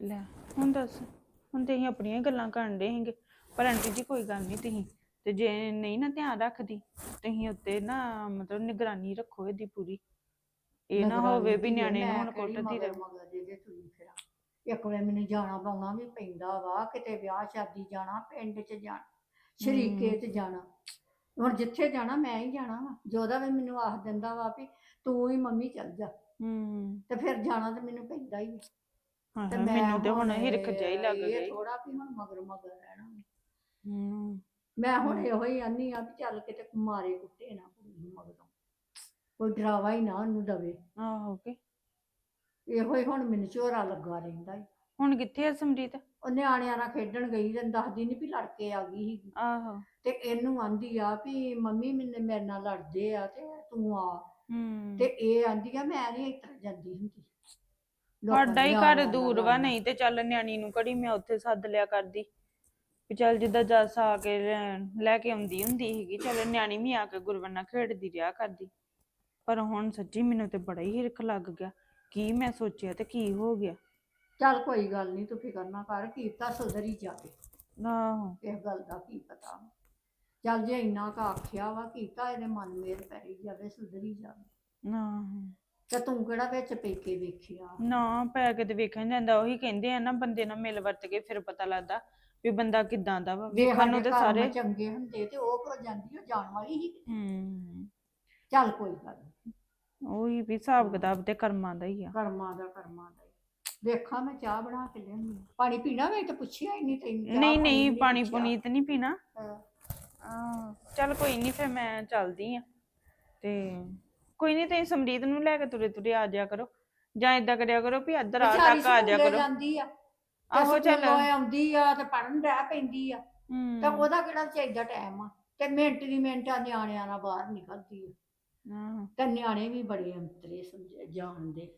ਲੈ ਹੁਣ ਦੱਸ ਹੁਣ ਤੇ ਅਸੀਂ ਆਪਣੀਆਂ ਹੀ ਗੱਲਾਂ ਕਰਨ ਦੇ ਹੈਗੇ ਪਰ ਆਂਟੀ ਜੀ ਕੋਈ ਗੱਲ ਨਹੀਂ ਤੁਸੀਂ ਤੇ ਜੇ ਨਹੀਂ ਨਾ ਧਿਆਨ ਰੱਖਦੀ ਤੁਸੀਂ ਉੱਤੇ ਨਾ ਮਤਲਬ ਨਿਗਰਾਨੀ ਰੱਖੋ ਇਹਦੀ ਪੂਰੀ। ਇਹ ਨਾ ਹੋਵੇ ਵੀ ਨਿਆਣੇ ਨੂੰ ਹੁਣ ਕੁੱਟਦੀ ਰਹੇ। ਮਗਰ ਤੁਰੀ ਫਿਰਾਂ ਇੱਕ ਵੇ ਮੈਨੂੰ ਜਾਣਾ ਪਾਉਣਾ ਵੀ ਪੈਂਦਾ ਵਾ ਕਿਤੇ ਵਿਆਹ ਸ਼ਾਦੀ ਜਾਣਾ ਪਿੰਡ 'ਚ ਜਾਣਾ ਸ਼ਰੀਕੇ 'ਚ ਜਾਣਾ। ਹੁਣ ਜਿੱਥੇ ਜਾਣਾ ਮੈਂ ਹੀ ਜਾਣਾ ਵਾ। ਜੋਦਾ ਵੀ ਮੈਨੂੰ ਆਖ ਦਿੰਦਾ ਵਾ ਵੀ ਤੂੰ ਹੀ ਮੰਮੀ ਚੱਲ ਜਾ। ਹੂੰ। ਤੇ ਫਿਰ ਜਾਣਾ ਤੇ ਮੈਨੂੰ ਪੈਂਦਾ ਹੀ ਆ। ਹਾਂ ਤੇ ਮੈਂ ਮੈਨੂੰ ਤੇ ਹੁਣ ਹਿਰਖ ਹੀ ਲੱਗ ਗਈ। ਥੋੜਾ ਵੀ ਹੁਣ ਮਗਰ ਮਗਰ ਰਹਿਣਾ ਹੂੰ। ਮੈਂ ਹੁਣ ਇਹੋ ਹੀ ਆਨੀ ਆ ਵੀ ਚੱਲ ਕਿਤੇ ਮਾਰੇ ਕੁੱਟੇ ਨਾ ਕੁੜੀ ਨੂੰ ਮਗਰੋਂ। ਕੋਈ ਡਰਾਵਾ ਹੀ ਨਾ ਉਹਨੂੰ ਦਵੇ। ਆਹੋ ਕੇ। ਇਹੋ ਹੀ ਹੁਣ ਮੈਨੂੰ ਝੋਰਾ ਲੱਗਾ ਰਹਿੰਦਾ ਈ। ਹੁਣ ਕਿੱਥੇ ਆ ਸਮਰੀਤ? ਉਹ ਨਿਆਣਿਆਂ ਨਾਲ ਖੇਡਣ ਗਈ ਤੇ ਦੱਸਦੀ ਨਹੀਂ ਵੀ ਲੜ ਕੇ ਆ ਗਈ ਸੀ। ਆਹੋ। ਤੇ ਇਹਨੂੰ ਆਂਦੀ ਆ ਵੀ ਮੰਮੀ ਮੈਨੂੰ ਮੇਰੇ ਨਾਲ ਲੜਦੇ ਆ ਤੇ ਤੂੰ ਆ। ਹੂੰ। ਤੇ ਇਹ ਆਂਦੀ ਆ ਮੈਂ ਨਹੀਂ ਇਤਰ ਜਾਂਦੀ ਹੁੰਦੀ। ਲੋਕਾਂ ਸਾਡਾ ਹੀ ਘਰ ਦੂਰ ਵਾ। ਨਹੀਂ ਤੇ ਚੱਲ ਨਿਆਣੀ ਨੂੰ ਕੜੀ ਮੈਂ ਉੱਥੇ ਸੱਦ ਲਿਆ ਕਰਦੀ। ਵੀ ਚੱਲ ਜਿੱਦਾਂ ਜੱਸ ਆ ਕੇ ਲੈ- ਲੈ ਕੇ ਆਉਂਦੀ ਹੁੰਦੀ ਸੀਗੀ ਚੱਲ ਨਿਆਣੀ ਵੀ ਆ ਕੇ ਗੁਰਵੰਨਾ ਖੇਡਦੀ ਰਿਹਾ ਕਰਦੀ। ਪਰ ਹੁਣ ਸੱਚੀ ਮੈਨੂੰ ਤੇ ਬੜਾ ਹੀ ਹਿਰਖ ਲੱਗ ਗਿਆ ਕੀ ਮੈਂ ਸੋਚਿਆ ਤੇ ਕੀ ਹੋ ਗਿਆ। ਚੱਲ ਕੋਈ ਗੱਲ ਨਹੀਂ ਤੂੰ ਫਿਕਰ ਨਾ ਕਰ ਕੀਤਾ ਸੁਧਰੀ ਜਾਵੇ ਆਹੋ। ਇਸ ਗੱਲ ਦਾ ਕੀ ਪਤਾ। ਚੱਲ ਜੇ ਇੰਨਾ ਕਾ ਆਖਿਆ ਵਾ ਕੀਤਾ ਇਹਦੇ ਮਨ ਮੇਰ ਪੈਰੀ ਜਾਵੇ ਸੁਧਰੀ ਜਾਵੇ। ਆਹੋ। ਤੇ ਤੂੰ ਕਿਹੜਾ ਵਿੱਚ ਪੇਕੇ ਵੇਖਿਆ ਨਾ ਪੈ ਕੇ ਤੇ ਵੇਖਣ ਜਾਂਦਾ ਉਹੀ ਕਹਿੰਦੇ ਆ ਨਾ ਬੰਦੇ ਨਾਲ ਮਿਲ ਵਰਤ ਕੇ ਫਿਰ ਪਤਾ ਲੱਗਦਾ ਵੀ ਬੰਦਾ ਕਿਦਾਂ ਦਾ ਵਾ ਵੇਖਣ ਨੂੰ ਤੇ ਸਾਰੇ ਚੰਗੇ ਹੁੰਦੇ ਤੇ ਉਹ ਕੋ ਜਾਂਦੀ ਉਹ ਜਾਣ ਵਾਲੀ ਹੀ ਹੂੰ ਚੱਲ ਕੋਈ ਗੱਲ ਨੀ ਉਹੀ ਵੀ ਹਿਸਾਬ ਕਿਤਾਬ ਤੇ ਕਰਮਾਂ ਦਾ ਹੀ ਆ ਕਰਮਾਂ ਦਾ ਕਰਮਾਂ ਦਾ ਹੀ। ਵੇਖਾਂ ਮੈਂ ਚਾਹ ਬਣਾ ਕੇ ਲਿਆਉਂਦੀ ਹਾਂ। ਪਾਣੀ ਪੀਣਾ ਮੈਂ ਤਾਂ ਪੁੱਛਿਆ ਹੀ ਨਹੀਂ ਤੈਨੂੰ ਚਾਹ ਨਹੀਂ ਨਹੀਂ ਨੀ ਪਾਣੀ ਪੁੱਛਿਆ। ਪੁਨੀਤ ਨਹੀਂ ਪੀਣਾ ਹਾਂ। ਆਹ, ਚੱਲ ਕੋਈ ਨਹੀਂ ਫਿਰ ਮੈਂ ਚੱਲਦੀ ਆ ਤੇ ਕੋਈ ਨਹੀਂ ਤੁਸੀਂ ਸਮਰੀਤ ਨੂੰ ਲੈ ਕੇ ਤੁਰੇ ਤੁਰੇ ਆ ਜਾਇਆ ਕਰੋ। ਜਾਂ ਇਦਾਂ ਕਰਿਆ ਕਰੋ ਵੀ ਆ ਵਿਚਾਰੀ ਤੱਕ ਆ ਜਾਇਆ ਸਕੂਲੇ ਕਰੋ। ਜਾਂਦੀ ਆ। ਆਹੋ ਚੱਲ। ਆਉਂਦੀ ਆ ਤੇ ਪੜਨ ਰਹਿ ਪੈਂਦੀ ਆ। ਤੇ ਹੂੰ ਉਹਦਾ ਕਿਹੜਾ ਚਾਹੀਦਾ ਟਾਈਮ ਆ। ਤੇ ਮਿੰਟ ਦੀ ਮਿੰਟਾਂ ਨਿਆਣਿਆਂ ਨਾਲ ਬਾਹਰ ਨਿਕਲਦੀ ਆ। ਆਹੋ। ਤੇ ਨਿਆਣੇ ਵੀ ਬੜੇ ਅੰਤਰੇ ਸਮਝ ਜਾਣਦੇ।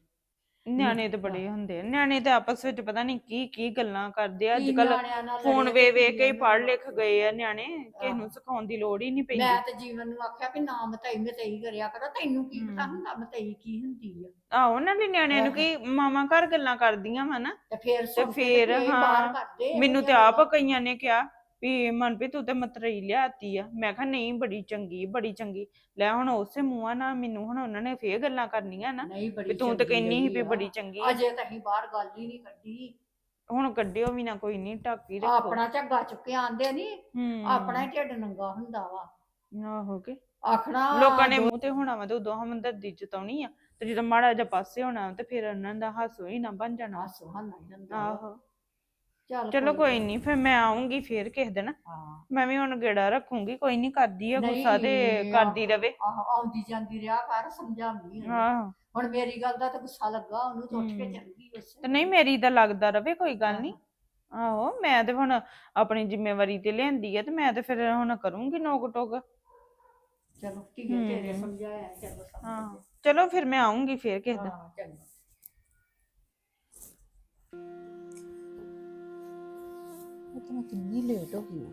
ਨਿਆਣੇ ਤੇ ਬੜੇ ਹੁੰਦੇ ਆ। ਨਿਆਣੇ ਤੇ ਆਪਸ ਵਿੱਚ ਪਤਾ ਨਹੀਂ ਕੀ ਕੀ ਗੱਲਾਂ ਕਰਦੇ ਆ। ਅੱਜ ਕੀ ਕੱਲ ਨਿਆਣਿਆਂ ਨਾਲ ਫੋਨ ਲੜੇ ਵੇ ਵੇ ਕੀ ਹੀ ਪੜ੍ਹ ਲਿਖ ਗਏ ਆ ਨਿਆਣੇ। ਕਿਸੇ। ਨੂੰ ਸਿਖਾਉਣ ਦੀ ਲੋੜ ਹੀ ਨਹੀਂ ਪੈਂਦੀ। ਮੈਂ ਤੇ ਜੀਵਨ ਨੂੰ ਆਖਿਆ ਵੀ ਨਾ ਮਤਈ ਮਤਈ ਕਰਿਆ ਕਰੋ। ਤੈਨੂੰ ਕੀ ਪਤਾ। ਹੁੰਦਾ ਮਤਈ ਕੀ ਹੁੰਦੀ ਆ। ਆਹੋ ਉਹਨਾਂ ਦੇ ਨਿਆਣਿਆਂ ਨੂੰ ਕੀ ਮਾਮਾ ਘਰ ਗੱਲਾਂ ਕਰਦੀਆਂ ਵਾ ਨਾ। ਤੇ ਫੇਰ ਸੁਣ ਕੇ ਫੇਰ, ਬਾਹਰ ਹਾਂ, ਕਰਦੇ ਆ ਮੈਨੂੰ ਤੇ ਆਪ ਕਈਆਂ ਨੇ ਕਿਹਾ ਵੀ ਮਨਪ੍ਰੀਤ ਤੂੰ ਤੇ ਮਤਰਈ ਲਿਆਤੀ ਆ। ਮੈਂ ਕਿਹਾ ਨਹੀਂ ਬੜੀ ਚੰਗੀ ਬੜੀ ਚੰਗੀ। ਲੈ ਹੁਣ ਉਸੇ ਮੂੰਹਾਂ ਨਾਲ ਮੈਨੂੰ ਹੁਣ ਉਹਨਾਂ ਨੇ ਫੇਰ ਗੱਲਾਂ ਕਰਨੀਆਂ ਨਾ ਨਹੀਂ ਬੜੀ ਵੀ ਤੂੰ ਤੇ ਚੰਗੀ ਕਹਿੰਨੀ ਸੀ ਵੀ ਆ। ਬੜੀ ਚੰਗੀ ਆ। ਅਜੇ ਤਾਂ ਅਸੀਂ ਬਾਹਰ ਗੱਲ ਹੀ ਨਹੀਂ ਕੱਢੀ। ਹੁਣ ਕੱਢਿਓ ਵੀ ਨਾ ਕੋਈ ਨਹੀਂ ਢਾਕੀ ਰੱਖੋ। ਆਪਣਾ ਝੱਗਾ ਚੁੱਕਿਆ ਆਂਦੇ ਨਹੀਂ ਹੂੰ। ਆਪਣਾ ਹੀ ਢਿੱਡ ਨੰਗਾ ਹੁੰਦਾ ਵਾ। ਆਹੋ ਕੇ। ਆਖਣਾ ਲੋਕਾਂ ਨੇ ਮੂੰਹ ਤੇ ਹੋਣਾ ਵਾ ਤੇ ਉਦੋਂ ਹਮਦਰਦੀ ਜਤਾਉਣੀ ਆ। ਤੇ ਜਦੋਂ ਮਾੜਾ ਜਿਹਾ ਪਾਸੇ ਹੋਣਾ ਤੇ ਫਿਰ ਉਹਨਾਂ ਦਾ ਹਾਸੋ ਹੀ ਨਾ ਬਣ ਜਾਣਾ। ਹੱਸ ਹੰਨਾ ਵਾ। ਆਹੋ। ਚੱਲ ਚਲੋ ਕੋਈ ਨਹੀਂ ਫਿਰ ਮੈਂ ਆਉਂਗੀ ਫੇਰ ਕਿਸੇ ਦਿਨ। ਹਾਂ। ਮੈਂ ਵੀ ਹੁਣ ਗੇੜਾ ਰੱਖੂੰਗੀ ਕੋਈ ਨਹੀਂ ਕਰਦੀ ਆ ਗੁੱਸਾ ਤੇ ਨਹੀਂ, ਕਰਦੀ ਰਵੇ। ਆਹੋ ਆਉਂਦੀ ਜਾਂਦੀ ਰਿਹਾ ਕਰ ਸਮਝਾਉਂਦੀ ਉਹਨੂੰ। ਆਹੋ ਹੁਣ ਮੇਰੀ ਗੱਲ ਦਾ ਤਾਂ ਗੁੱਸਾ ਲੱਗਾ ਉਹਨੂੰ ਤਾਂ ਉੱਠ ਕੇ ਹਮ। ਚੱਲ ਗਈ ਉਸੇ ਤੇ ਨਹੀਂ ਮੇਰੀ ਤਾਂ ਲੱਗਦਾ ਰਵੇ ਕੋਈ ਗੱਲ ਨਹੀਂ ਆਹੋ ਮੈਂ ਤੇ ਹੁਣ ਆਪਣੀ ਜ਼ਿੰਮੇਵਾਰੀ ਤੇ ਲੈਂਦੀ ਆ ਤੇ ਮੈਂ ਤੇ ਫਿਰ ਹੁਣ ਕਰੂੰਗੀ ਨੋਕ ਟੋਕ ਚਲੋ ਠੀਕ ਹੈ। ਤੇਰੇ। ਸਮਝਾਇਆ ਚਲੋ ਸਮਝ ਹਾਂ। ਗਏ। ਚਲੋ ਫਿਰ ਮੈਂ ਆਉਂਗੀ ਫੇਰ ਕਿਸੇ ਦਿਨ। ਹਾਂ ਚੰਗਾ। ਉਹ ਕਿੰਨੀ ਲੇਟ ਹੋ ਗਈ ਹਾਂ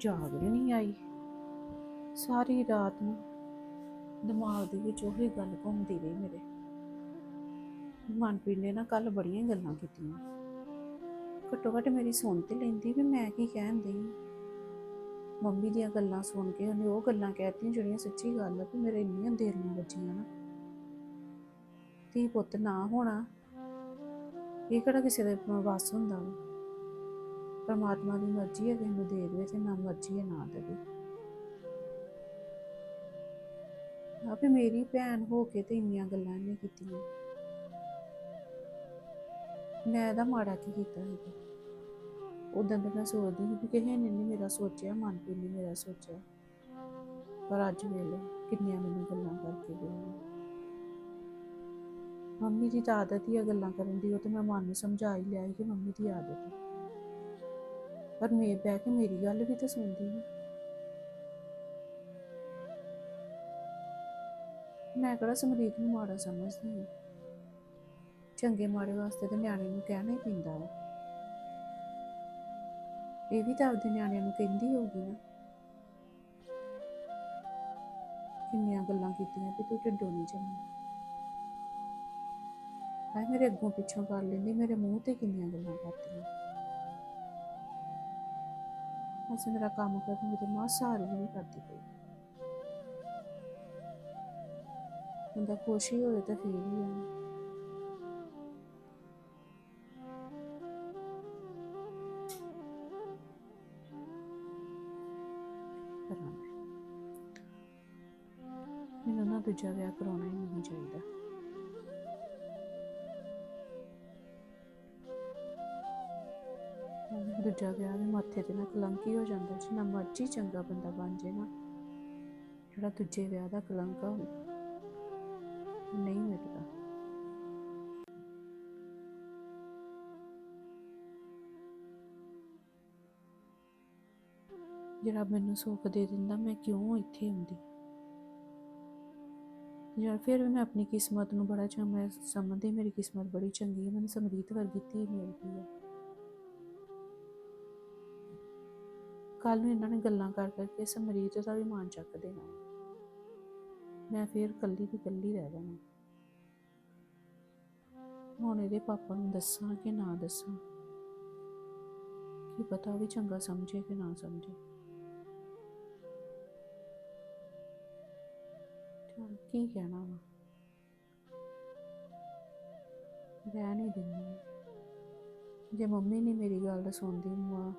ਜਾਗ ਵੀ ਨਹੀਂ ਆਈ। ਸਾਰੀ ਰਾਤ ਨੂੰ ਦਿਮਾਗ ਦੇ ਵਿੱਚ ਉਹੀ ਗੱਲ ਘੁੰਮਦੀ ਰਹੀ ਮੇਰੇ। ਮਨਪ੍ਰੀਤ ਨੇ ਨਾ ਕੱਲ ਬੜੀਆਂ ਗੱਲਾਂ ਕੀਤੀਆਂ। ਘੱਟੋ ਘੱਟ ਮੇਰੀ ਸੁਣ ਤੇ ਲੈਂਦੀ ਵੀ ਮੈਂ ਕੀ ਕਹਿਣ ਦਈ ਮੰਮੀ ਦੀਆਂ ਗੱਲਾਂ ਸੁਣ ਕੇ ਉਹਨੇ ਉਹ ਗੱਲਾਂ ਕਹਿਤੀਆਂ ਜਿਹੜੀਆਂ ਸੱਚੀ ਗੱਲ ਆ ਵੀ ਮੇਰੇ ਇੰਨੀਆਂ ਦੇਰ ਨੂੰ ਵੱਜੀਆਂ ਨਾ। ਧੀ ਪੁੱਤ ਨਾ ਹੋਣਾ ਇਹ ਕਿਹੜਾ ਕਿਸੇ ਦੇ ਵੱਸ ਹੁੰਦਾ ਵਾ? ਪਰਮਾਤਮਾ ਦੀ ਮਰਜ਼ੀ ਹੈ, ਕਿਸੇ ਨੂੰ ਦੇ ਦੇਵੇ ਤੇ ਨਾ ਮਰਜ਼ੀ ਹੈ, ਨਾ ਦੇਵੇ। ਆਪੇ ਮੇਰੀ ਭੈਣ ਹੋ ਕੇ ਤੇ ਇੰਨੀਆਂ ਗੱਲਾਂ ਨਹੀਂ ਕੀਤੀਆਂ। ਮੈਂ ਇਹਦਾ ਮਾੜਾ ਕੀ ਕੀਤਾ ਹੈਗਾ ਉਦੋਂ ਤਾਂ ਮੈਂ ਸੋਚਦੀ ਸੀ ਕਿ ਕਿਸੇ ਨੇ ਨਹੀਂ ਮੇਰਾ ਸੋਚਿਆ, ਮਨਪ੍ਰੀਤ ਨੇ ਮੇਰਾ ਸੋਚਿਆ। ਪਰ ਅੱਜ ਵੇਲੇ ਕਿੰਨੀਆਂ ਮੈਨੂੰ ਗੱਲਾਂ ਕਰਕੇ ਗਈਆਂ ਮੰਮੀ ਦੀ ਤਾਂ ਆਦਤ ਹੀ ਆ ਗੱਲਾਂ ਕਰਨ ਦੀ, ਉਹ ਤੇ ਮੈਂ ਮਨ ਨੂੰ ਸਮਝਾ ਹੀ ਲਿਆ ਸੀ ਕਿ ਮੰਮੀ ਦੀ ਆਦਤ ਹੈ ਪਰ ਮੈਂ, ਬਹਿ ਕੇ ਮੇਰੀ ਗੱਲ ਵੀ ਤਾਂ ਸੁਣਦੀ ਨਹੀਂ ਮੈਂ ਕਿਹੜਾ ਸਮਰੀਤ ਨੂੰ ਮਾੜਾ ਸਮਝਦੀ ਹਾਂ ਚੰਗੇ ਮਾੜੇ ਵਾਸਤੇ ਤੇ ਨਿਆਣੇ ਨੂੰ ਕਹਿਣਾ ਹੀ ਪੈਂਦਾ ਹੈ ਇਹ ਵੀ ਤਾਂ ਆਪਦੇ ਨਿਆਣਿਆਂ ਨੂੰ ਕਹਿੰਦੀ ਹੋਊਗੀ ਨਾ। ਕਿੰਨੀਆਂ ਗੱਲਾਂ ਕੀਤੀਆਂ ਵੀ ਤੂੰ ਢਿੱਡੋਂ ਨਹੀਂ ਜੰਮੀ ਹਾਏ, ਮੇਰੇ ਅੱਗੋਂ ਪਿੱਛੋਂ ਕਰ ਲੈਂਦੀ, ਮੇਰੇ ਮੂੰਹ ਤੇ ਕਿੰਨੀਆਂ ਗੱਲਾਂ ਕਰਦੀਆਂ। ਅਸੀਂ ਮੇਰਾ ਕੰਮ ਕਰਨ ਮੇਰੇ ਮਾਂ ਸਾਰੂ ਨਹੀਂ ਕਰਦੀ ਪਈ। ਬੰਦਾ ਖੁਸ਼ ਹੀ ਹੋਵੇ ਤਾਂ ਫੇਰ ਹੀ ਆ ਕਰਾਂ ਮੈਂ। ਮੈਨੂੰ ਨਾ ਦੂਜਾ ਵਿਆਹ ਕਰਾਉਣਾ ਹੀ ਨਹੀਂ ਚਾਹੀਦਾ। ਦੂਜਾ ਵਿਆਹ ਦੇ ਮੱਥੇ ਤੇ ਨਾ ਕਲੰਕ ਹੋ ਜਾਂਦਾ ਜਿੰਨਾ ਮਰਜ਼ੀ ਚੰਗਾ ਬੰਦਾ ਬਣ ਜੇ ਨਾ। ਜਿਹੜਾ ਦੂਜੇ ਵਿਆਹ ਦਾ ਕਲੰਕ ਆ ਨਹੀਂ ਮਿਟਦਾ ਜਿਹੜਾ ਮੈਨੂੰ ਸੁੱਖ ਦੇ ਦਿੰਦਾ, ਮੈਂ ਕਿਉਂ ਇੱਥੇ ਆਉਂਦੀ? ਯਾਰ ਫਿਰ ਵੀ ਮੈਂ ਆਪਣੀ ਕਿਸਮਤ ਨੂੰ ਬੜਾ ਚੰਗਾ ਸਮਝਦੀ ਮੇਰੀ ਕਿਸਮਤ ਬੜੀ ਚੰਗੀ ਹੈ, ਮੈਨੂੰ ਸਮਰੀਤ ਵਰਗੀ ਧੀ ਮਿਲ ਗਈ ਹੈ। ਕੱਲ ਨੂੰ ਇਹਨਾਂ ਨੇ ਗੱਲਾਂ ਕਰ ਕਰਕੇ ਸਮਰੀਤ ਦਾ ਵੀ ਮਾਨ ਚੱਕ ਦੇਣਾ ਮੈਂ ਫਿਰ ਕੱਲੀ ਦੀ ਕੱਲੀ ਰਹਿ ਜਾਣਾ ਹੁਣ ਇਹਦੇ ਪਾਪਾ ਨੂੰ ਦੱਸਾਂ ਕਿ ਨਾ ਦੱਸਾਂ? ਕੀ ਪਤਾ ਵੀ ਚੰਗਾ ਸਮਝੇ ਕਿ ਨਾ ਸਮਝੇ? ਚਲ ਕੀ ਕਹਿਣਾ ਵਾ? ਰਹਿ ਨਹੀਂ ਦਿੰਦੀ। ਜੇ ਮੰਮੀ ਨੇ ਮੇਰੀ ਗੱਲ ਸੁਣਦੀ, ਮਾਂ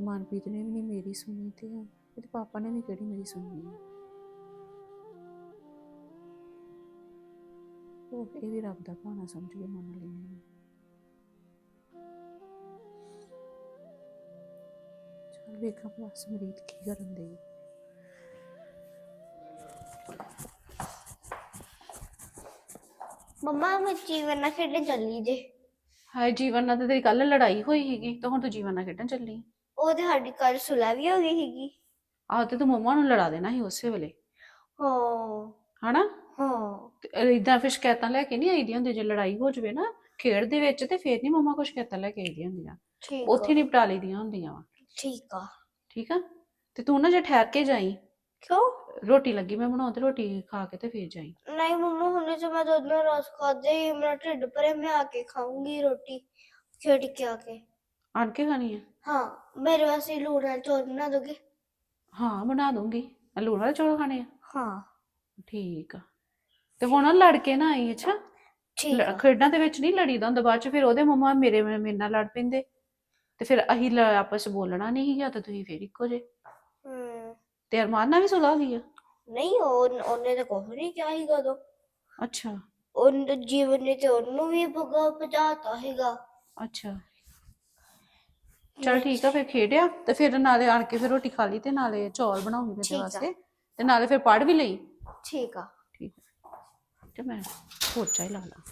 ਮਨਪ੍ਰੀਤ ਨੇ ਵੀ ਨਹੀਂ ਮੇਰੀ ਸੁਣੀ ਤੇ ਇਹਦੇ ਪਾਪਾ ਨੇ ਵੀ ਕਿਹੜੀ ਮੇਰੀ ਸੁਣਨੀ ਹੈ ਉਹ ਇਹ ਵੀ ਰੱਬ ਦਾ ਭਾਣਾ ਸਮਝ ਕੇ ਮੰਨ ਲੈਂਦੀ ਹਾਂ ਚਲ ਵੇਖਾਂ ਭਲਾ ਸਮਰੀਤ ਕੀ ਕਰਨ ਦੀ ਮੰਮਾ ਮੈਂ ਜੀਵਨ ਨਾਲ ਖੇਡਣ ਚੱਲੀ ਜੇ। ਹਾਏ ਜੀਵਨ ਨਾਲ ਤੇ ਤੇਰੀ ਕੱਲ ਲੜਾਈ ਹੋਈ ਸੀਗੀ ਤਾਂ ਹੁਣ ਤੂੰ ਜੀਵਨ ਨਾਲ ਖੇਡਣ ਚੱਲੀ। ਉਹ ਤੇ ਸਾਡੀ ਕੱਲ ਸੁਲਾ ਵੀ ਹੋ ਗਈ ਸੀਗੀ। ਆਹ ਤੇ ਤੂੰ ਮੰਮਾ ਨੂੰ ਲੜਾ ਦੇਣਾ ਸੀ ਉਸੇ ਵੇਲੇ। ਹਾਂ। ਹਨਾ? ਹਾਂ। ਇਦਾਂ ਫਿਰ ਸ਼ਿਕਾਇਤਾਂ ਲੈ ਕੇ ਨਹੀਂ ਆਈਦੀਆਂ ਹੁੰਦੀਆਂ ਜੇ ਲੜਾਈ ਹੋ ਜਵੇ ਨਾ ਖੇਡ ਦੇ ਵਿੱਚ ਤੇ ਫੇਰ ਨਹੀਂ ਮੰਮਾ ਕੋਈ ਸ਼ਿਕਾਇਤਾਂ ਲੈ ਕੇ ਆਈਦੀਆਂ ਹੁੰਦੀਆਂ। ਠੀਕ ਉੱਥੇ ਆ। ਨਿਪਟਾ ਲਈਦੀਆਂ ਹੁੰਦੀਆਂ ਵਾ। ਠੀਕ ਆ। ਠੀਕ ਆ? ਤੇ ਤੂੰ ਨਾ ਜੇ ਠਹਿਰ ਕੇ ਜਾਈ। ਕਿਉਂ? ਰੋਟੀ ਲੱਗੀ ਮੈਂ ਬਣਾਉਣ ਤੇ ਰੋਟੀ ਖਾ ਕੇ ਤੇ ਫੇਰ ਜਾਈ। ਨਹੀਂ ਮੰਮਾ ਹੁਣੇ ਤੇ ਮੈਂ ਦੁੱਧ ਨਾਲ ਰਸ ਖਾਦੇ ਹੀ ਮੇਰਾ ਢਿੱਡ ਭਰੇ ਮੈਂ ਆ ਕੇ ਖਾਊਂਗੀ ਰੋਟੀ। ਖੇਡ ਕੇ ਆ ਕੇ। ਆਣ ਕੇ ਖਾਣੀ ਆ? ਹਾਂ ਮੇਰੇ ਵਾਸਤੇ ਲੂਣ ਨਾਲ ਚੌਲ ਬਣਾ ਦੋਗੇ? ਹਾਂ ਬਣਾ ਦੂੰਗੀ। ਲੂਣ ਵਾਲੇ ਚੌਲ ਖਾਣੇ ਆ? ਹਾਂ। ਠੀਕ ਆ। ਤੇ ਹੁਣ ਨਾ ਲੜ ਕੇ ਨਾ ਆਈ ਅੱਛਾ? ਠੀਕ ਲ- ਖੇਡਾਂ ਦੇ ਵਿੱਚ ਨਹੀਂ ਲੜੀਦਾ ਹੁੰਦਾ ਬਾਅਦ ਚ ਫਿਰ ਉਹਦੇ ਮੰਮਾ ਮੇਰੇ ਮੇਰੇ ਨਾਲ ਲੜ ਪੈਂਦੇ। ਤੇ ਫਿਰ ਅਸੀਂ ਲ- ਆਪਸ ਚ ਬੋਲਣਾ ਨਹੀਂ ਗਿਆ ਤਾਂ ਤੁਸੀਂ ਫਿਰ ਇੱਕੋ ਜੇ ਹਮ, ਤੇ ਅਰਮਾਨ ਨਾਲ ਵੀ ਸੁਲਾ ਹੋ ਗਈ ਆ? ਨਹੀਂ ਉਹ ਉਹਨੇ ਤਾਂ ਕੁਝ ਨਹੀਂ ਕਿਹਾ ਸੀਗਾ ਉਦੋਂ। ਅੱਛਾ। ਉਹ ਜੀਵਨ ਨੇ ਤੇ ਉਹਨੂੰ ਵੀ ਭਗਾ ਭਜਾਤਾ ਹੈਗਾ ਅੱਛਾ। ਚਲ ਠੀਕ ਆ ਫਿਰ ਖੇਡਿਆ ਤੇ ਫਿਰ ਨਾਲੇ ਆਣ ਕੇ ਫਿਰ ਰੋਟੀ ਖਾ ਲਈ ਤੇ ਨਾਲੇ ਚੌਲ ਬਣਾਉਂਗੀ ਠੀਕ ਮੇਰੇ ਆ। ਵਾਸਤੇ ਤੇ ਨਾਲੇ ਫਿਰ ਪੜ ਵੀ ਲਈ। ਠੀਕ ਆ। ਠੀਕ ਆ। ਤੇ ਮੈਂ ਪੋਚਾ ਹੀ ਲਾ ਲਾਂ।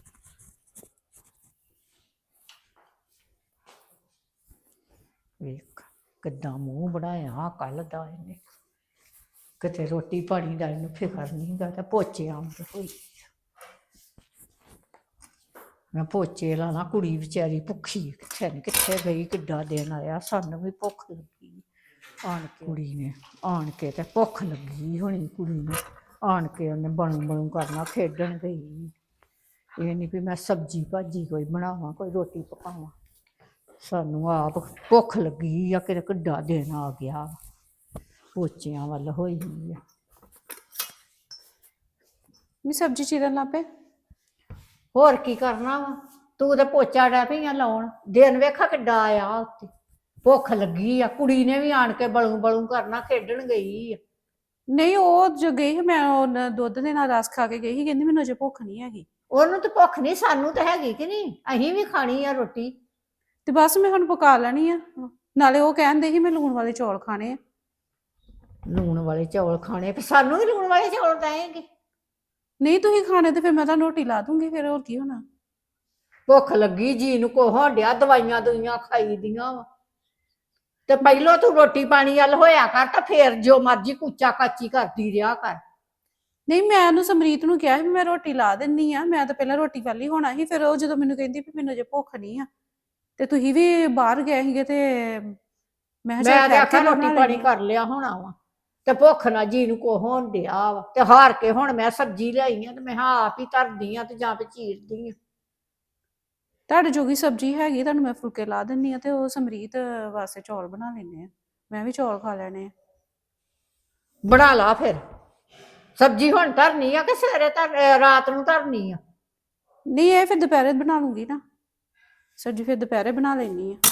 ਵੇਖ ਕਿੱਦਾਂ ਮੂੰਹ ਬਣਾਇਆ ਕੱਲ ਦਾ ਇਹਨੇ। ਕਿਤੇ ਰੋਟੀ ਪਾਣੀ ਦਾ ਇਹਨੂੰ ਫਿਕਰ ਨਹੀਂ ਗਾ ਤਾਂ ਪੋਚੇ ਆਉਂਦੇ ਹੋਈ ਮੈਂ ਪੋਚੇ ਲਾਣਾ ਕੁੜੀ ਵਿਚਾਰੀ ਭੁੱਖੀ ਕਿੱਥੇ ਨੇ ਕਿੱਥੇ ਗਈ ਕਿੱਡਾ ਦਿਨ ਆਇਆ ਸਾਨੂੰ ਵੀ ਭੁੱਖ ਲੱਗੀ। ਆਣ ਕੇ ਕੁੜੀ ਨੇ। ਆਣ ਕੇ ਤੇ ਭੁੱਖ ਲੱਗੀ ਹੋਣੀ ਕੁੜੀ ਨੂੰ। ਆਣ ਕੇ ਉਹਨੇ ਬਣੂ ਬਣੂ ਕਰਨਾ ਖੇਡਣ ਗਈ। ਇਹ ਨਹੀਂ ਵੀ ਮੈਂ ਸਬਜੀ ਭਾਜੀ ਕੋਈ ਬਣਾਵਾਂ ਕੋਈ ਰੋਟੀ ਪਕਾਵਾਂ। ਸਾਨੂੰ ਆਪ ਭੁੱਖ ਲੱਗੀ ਆ ਕਿ ਕਿੱਡਾ ਦਿਨ ਆ ਗਿਆ। ਪੋਚਿਆਂ ਵੱਲ ਹੋਈ ਆ। ਮੈਂ ਸਬਜ਼ੀ ਚੀਰਨ ਲੱਪੇ ਹੋਰ ਕੀ ਕਰਨਾ ਵਾ? ਤੂੰ ਤੇ ਪੋਚਾ ਡੈ ਪਈਆਂ ਲਾਉਣ। ਦਿਨ ਵੇਖਾ ਕਿੱਡਾ ਆਇਆ ਉੱਤੇ ਭੁੱਖ ਲੱਗੀ ਆ। ਕੁੜੀ ਨੇ ਵੀ ਆਣ ਕੇ ਬਲੂ ਬਲੂ ਕਰਨਾ ਖੇਡਣ ਗਈ ਆ। ਨਹੀਂ ਉਹ ਜੋ ਗਈ ਸੀ, ਮੈਂ ਉਹ ਨ- ਦੁੱਧ ਦੇ ਨਾਲ ਰਸ ਖਾ ਕੇ ਗਈ ਸੀ ਕਹਿੰਦੀ ਮੈਨੂੰ ਅਜੇ ਭੁੱਖ ਨਹੀਂ ਹੈਗੀ। ਉਹਨੂੰ ਤੇ ਭੁੱਖ ਨਹੀਂ ਸਾਨੂੰ ਤਾਂ ਹੈਗੀ ਕਿ ਨਹੀਂ? ਅਸੀਂ ਵੀ ਖਾਣੀ ਆ ਰੋਟੀ। ਤੇ ਬਸ ਮੈਂ ਹੁਣ ਪਕਾ ਲੈਣੀ ਆ। ਨਾਲੇ ਉਹ ਕਹਿੰਦੇ ਸੀ ਮੈਂ ਲੂਣ ਵਾਲੇ ਚੌਲ ਖਾਣੇ ਆ। ਲੂਣ ਵਾਲੇ ਚੌਲ ਖਾਣੇ ਤੇ ਸਾਨੂੰ ਵੀ ਲੂਣ ਵਾਲੇ ਚੌਲ ਦੇਣਗੇ। ਨਹੀਂ ਤੁਸੀਂ ਖਾਣੇ ਤੇ ਫਿਰ ਮੈਂ ਤਾਂ ਰੋਟੀ ਲਾ ਦੂੰਗੀ ਫਿਰ ਹੋਰ ਕੀ ਹੋਣਾ? ਭੁੱਖ ਲੱਗੀ ਜੀ ਨੂੰ ਕੋ ਹੋਂਡਿਆ ਦਵਾਈਆਂ ਦੁਈਆਂ ਖਾਈ ਦੀਆਂ ਵਾ। ਤੇ ਪਹਿਲੋਂ ਤੂੰ ਰੋਟੀ ਪਾਣੀ ਵੱਲ ਹੋਇਆ ਕਰ ਤਾਂ ਫੇਰ ਜੋ ਮਰਜ਼ੀ ਕੁੱਚਾ ਕਾਚੀ ਕਰਦੀ ਰਿਹਾ ਕਰ। ਨਹੀਂ ਮੈਂ ਉਹਨੂੰ ਸਮਰੀਤ ਨੂੰ ਕਿਹਾ ਸੀ ਵੀ ਮੈਂ ਰੋਟੀ ਲਾ ਦਿੰਨੀ ਆ ਮੈਂ ਤਾਂ ਪਹਿਲਾਂ ਰੋਟੀ ਵਾਲੀ ਹੋਣਾ ਸੀ ਫਿਰ ਉਹ ਜਦੋਂ ਮੈਨੂੰ ਕਹਿੰਦੀ ਵੀ ਮੈਨੂੰ ਅਜੇ ਭੁੱਖ ਨਹੀਂ ਆ ਤੇ ਤੁਸੀਂ ਵੀ ਬਾਹਰ ਗਏ ਸੀਗੇ ਤੇ ਮੈਂ ਕਿਹਾ ਮੈਂ ਚੱਲ ਤੇ ਠਹਿਰ ਆਖਿਆ ਕੇ ਰੋਟੀ ਪਾਣੀ ਕਰ ਲਿਆ ਹੋਣਾ ਵਾ। ਤੇ ਭੁੱਖ ਨਾ ਜੀ ਨੂੰ ਕੋ ਹੋਣ ਡਿਆ ਵਾ। ਤੇ ਹਾਰ ਕੇ ਹੁਣ ਮੈਂ ਸਬਜ਼ੀ ਲਿਆਈ ਆ ਤੇ ਮੈਂ ਕਿਹਾ ਆਪ ਹੀ ਧਰਦੀ ਆ ਤੇ ਜਾਂ ਤੇ ਚੀਰਦੀ ਆ। ਤੁਹਾਡੇ ਜੋਗੀ ਸਬਜ਼ੀ ਹੈਗੀ ਤੁਹਾਨੂੰ ਮੈਂ ਫੁਲਕੇ ਲਾ ਦਿੰਨੀ ਆ ਤੇ ਉਹ ਸਮਰੀਤ ਵਾਸਤੇ ਚੌਲ ਬਣਾ ਲੈਨੇ ਆ। ਮੈਂ ਵੀ ਚੌਲ ਖਾ ਲੈਣੇ ਆ। ਬਣਾ ਲਾ ਫਿਰ। ਸਬਜ਼ੀ ਹੁਣ ਧਰਨੀ ਆ ਕਿ ਸਵੇਰੇ ਧਰ ਰਾਤ ਨੂੰ ਧਰਨੀ ਆ? ਨਹੀਂ ਇਹ ਫਿਰ ਦੁਪਹਿਰੇ ਬਣਾ ਲੂੰਗੀ ਨਾ। ਸਬਜ਼ੀ ਫਿਰ ਦੁਪਹਿਰੇ ਬਣਾ ਲੈਣੀ ਆ।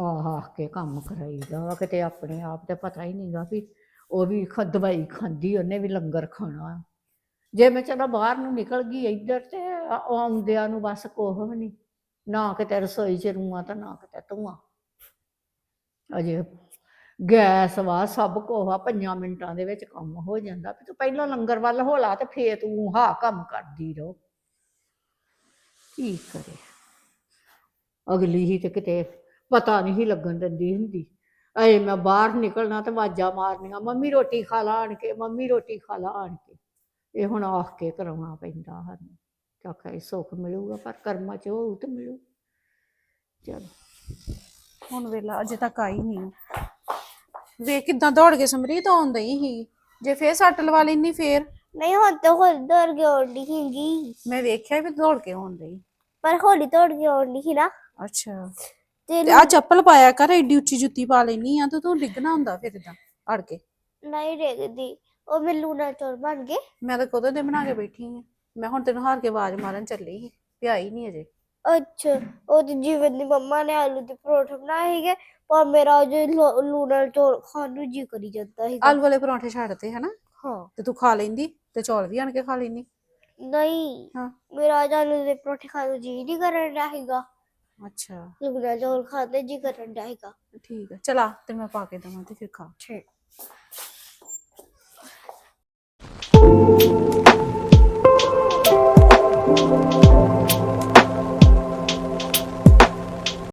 ਆਹ ਆਹ ਕੇ ਕੰਮ ਕਰਾਈਦਾ ਵਾ, ਕਿਤੇ ਆਪਣੇ ਆਪ ਤੇ ਪਤਾ ਹੀ ਨਹੀਂਗਾ ਵੀ ਉਹ ਵੀ ਖ, ਦਵਾਈ ਖਾਂਦੀ, ਉਹਨੇ ਵੀ ਲੰਗਰ ਖਾਣਾ। ਜੇ ਮੈਂ ਚਲੋ ਬਾਹਰ ਨੂੰ ਨਿਕਲ ਗਈ ਇੱਧਰ ਤੇ ਆ- ਆਉਂਦਿਆਂ ਨੂੰ ਬਸ ਕੋਹ ਵੀ ਨਹੀਂ ਨਾ ਕਿਤੇ ਰਸੋਈ ਚ ਰੂਆਂ ਤਾਂ ਨਾ ਕਿਤੇ ਧੂਆਂ। ਅਜੇ ਗੈਸ ਵਾ, ਸਭ ਕੁਛ ਆ ਪੰਜਾਂ ਮਿੰਟਾਂ ਦੇ ਵਿੱਚ ਕੰਮ ਹੋ ਜਾਂਦਾ। ਵੀ ਤੂੰ ਪਹਿਲਾਂ ਲੰਗਰ ਵੱਲ ਹੋਲਾ ਤੇ ਫੇਰ ਤੂੰ ਹਾਂ ਕੰਮ ਕਰਦੀ ਰਹੋ। ਕੀ ਕਰੇ ਅਗਲੀ ਹੀ ਤੇ ਕਿਤੇ ਪਤਾ ਨਹੀਂ ਲੱਗਣ ਦਿੰਦੀ ਹੁੰਦੀ। ਐ ਮੈਂ ਬਾਹਰ ਨਿਕਲਣਾ ਤੇ ਆਵਾਜ਼ਾਂ ਮਾਰਨੀਆਂ ਮੰਮੀ ਰੋਟੀ ਖਾ ਲਾ ਆਣ ਕੇ ਮੰਮੀ ਰੋਟੀ ਖਾ ਲਾ ਆਣ ਕੇ। ਇਹ ਹੁਣ ਆਖ ਕੇ ਕਰਾਉਣਾ ਪੈਂਦਾ ਹਨ। ਚਾਖਾ ਇਹ ਸੁੱਖ ਮਿਲੂਗਾ ਪਰ ਕਰਮਾਂ ਚ ਹੋਊ ਤੇ ਮਿਲੂ। ਚਲ। ਹੁਣ ਵੇਲਾ ਅਜੇ ਤੱਕ ਆਈ ਨਹੀਂ। ਵੇ ਕਿਦਾਂ ਦੌੜ ਕੇ ਸਮਰੀਤ ਆਉਣ ਡਈ ਸੀ। ਜੇ ਫੇਰ ਸੱਟ ਲਵਾ ਲੈਣੀ ਫੇਰ? ਨਹੀਂ ਹੁਣ ਤਾਂ ਹੌਲੀ ਦੌੜ ਕੇ ਆਉਂਦੀ ਸੀਗੀ। ਮੈਂ ਵੇਖਿਆ ਵੀ ਦੌੜ ਕੇ ਆਉਣ ਡਈ। ਪਰ ਹੌਲੀ ਦੌੜ ਕੇ ਆਉਂਦੀ ਸੀ ਨਾ। ਅੱਛਾ। ਤੇ ਆ ਚੱਪਲ ਪਾਇਆ ਕਰ ਏਡੀ ਉੱਚੀ ਜੁੱਤੀ ਪਾ ਲੈਣੀ ਆ ਤੇ ਤੂੰ ਡਿੱਗਣਾ ਹੁੰਦਾ ਫਿਰ ਇਦਾਂ ਅੜ ਕੇ। ਨਹੀਂ ਡੇਗਦੀ ਉਹ ਮੈਨੂੰ ਨਾ ਚੋਰ ਬਣ ਗਏ। ਮੈਂ ਤਾਂ ਕਦੋਂ ਦੇ ਬਣਾ ਕੇ ਬੈਠੀ ਆ। ਮੈਂ ਹੁਣ ਤੈਨੂੰ ਹਾਰ ਕੇ ਆਵਾਜ਼ ਮਾਰਨ ਚੱਲੀ ਸੀ ਪਿਆਈ ਨਹੀਂ ਅਜੇ। ਅੱਛਾ ਉਹ ਤੇ ਜੀਵਨ ਦੀ ਮੰਮਾ ਨੇ ਆਲੂ ਦੇ ਪਰੌਂਠੇ ਬਣਾਏ ਸੀਗੇ ਪਰ ਮੇਰਾ ਜੋ ਲੂਣਾ ਚੋਰ ਖਾਣ ਨੂੰ ਜੀ ਕਰੀ ਜਾਂਦਾ ਸੀਗਾ। ਆਲੂ ਵਾਲੇ ਪਰੌਂਠੇ ਛੱਡਤੇ ਹਨਾ? ਹਾਂ। ਤੇ ਤੂੰ ਖਾ ਲੈਂਦੀ ਤੇ ਚੌਲ ਵੀ ਆਣ ਕੇ ਖਾ ਲੈਂਦੀ। ਨਹੀਂ ਹਾਂ। ਮੇਰਾ ਅੱਜ ਆਲੂ ਦੇ ਪਰੌਂਠੇ ਖਾਣ ਨੂੰ ਜੀ ਨਹੀਂ ਕਰਨ ਡਿਆ ਸੀਗਾ। ਅੱਛਾ। ਚੋਰ ਖਾਣ ਤੇ ਜੀ ਕਰਨ ਡਿਆ ਸੀਗਾ ਠੀਕ ਆ ਚਲਾ ਤੇ ਮੈਂ ਪਾ ਕੇ ਦਵਾਂ ਤੇ ਫਿਰ ਖਾ। ਠੀਕ।